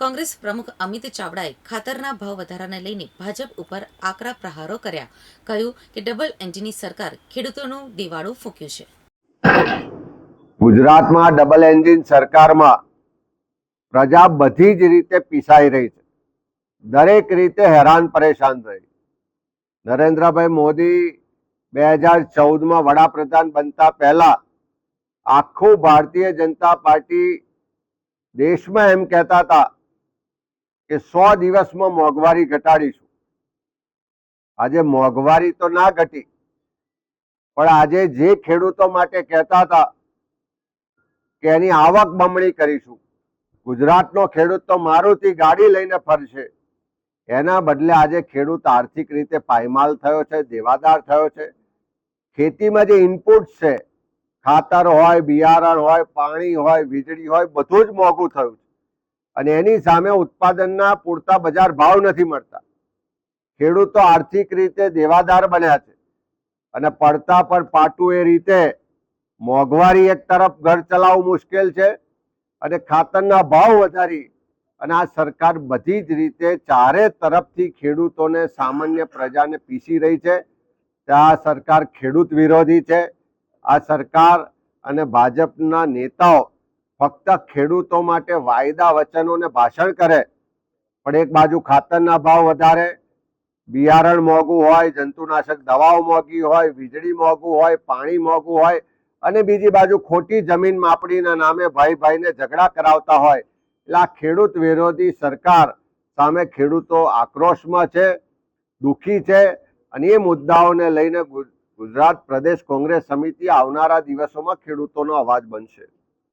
કોંગ્રેસ પ્રમુખ અમિત ચાવડાએ ખાતરના ભાવ વધારાને લઈને ભાજપ ઉપર આકરા પ્રહારો કર્યા. કહ્યું કે ડબલ એન્જિનની સરકાર ખેડૂતોનું દિવાળું ફૂક્યું છે. ગુજરાતમાં ડબલ એન્જિન સરકારમાં પ્રજા બધી જ રીતે પીસાઈ રહી છે. દરેક રીતે હેરાન પરેશાન રહી નરેન્દ્રભાઈ મોદી બે હજાર ચૌદમાં વડાપ્રધાન બનતા પહેલા આખું ભારતીય જનતા પાર્ટી દેશમાં એમ કહેતા હતા કે સો દિવસમાં મોંઘવારી ઘટાડીશું. આજે મોંઘવારી તો ના ઘટી, પણ આજે જે ખેડૂતો માટે કહેતા હતા કે એની આવક બમણી કરીશું. ગુજરાતનો ખેડૂત તો મારુતિ ગાડી લઈને ફરશે. એના બદલે આજે ખેડૂત આર્થિક રીતે પાયમાલ થયો છે, દેવાદાર થયો છે. ખેતીમાં જે ઇનપુટ છે, ખાતર હોય, બિયારણ હોય, પાણી હોય, વીજળી હોય, બધું જ મોંઘું થયું છે. અને એની સામે ઉત્પાદનના પૂરતા બજાર ભાવ નથી મળતા. ખેડૂતો આર્થિક રીતે દેવાદાર બન્યા છે. અને પડતા પર પાટું એ રીતે મોંઘવારી એક તરફ ઘર ચલાવવું મુશ્કેલ છે અને ખાતરના ભાવ વધારી અને આ સરકાર બધી જ રીતે ચારે તરફથી ખેડૂતોને સામાન્ય પ્રજાને પીસી રહી છે. આ સરકાર ખેડૂત વિરોધી છે. આ સરકાર અને ભાજપના નેતાઓ ફક્ત ખેડૂતો માટે વાયદા વચનોને ભાષણ કરે, પણ એક બાજુ ખાતરના ભાવ વધારે, બિયારણ મોંઘું હોય, જંતુનાશક દવાઓ મોંઘી હોય, વીજળી મોંઘું હોય, પાણી મોંઘું હોય, અને બીજી બાજુ ખોટી જમીન માપણીના નામે ભાઈ ભાઈને ઝઘડા કરાવતા હોય, એટલે આ ખેડૂત વિરોધી સરકાર સામે ખેડૂતો આક્રોશમાં છે, દુઃખી છે, અને એ મુદ્દાઓને લઈને ગુજ- ગુજરાત પ્રદેશ કોંગ્રેસ સમિતિ આવનારા દિવસોમાં ખેડૂતોનો અવાજ બનશે.